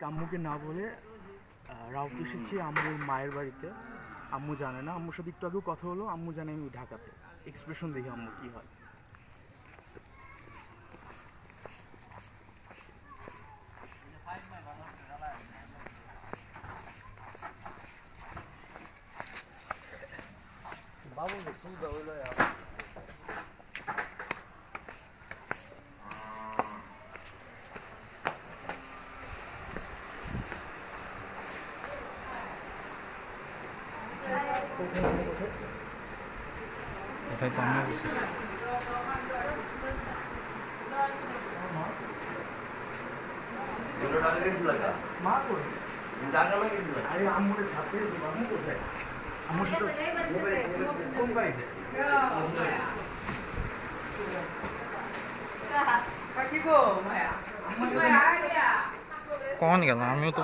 আজকে আম্মুকে না বলে রাউত এসেছি আম্মুর মায়ের বাড়িতে। আম্মু জানে না, আম্মুর সাথে একটু আগেও কথা হলো, আম্মু জানে আমি ঢাকাতে। এক্সপ্রেশন দেখি আম্মু কী হয়। আমিও সাথে কোন বাড়িতে কখন গেল? আমিও তো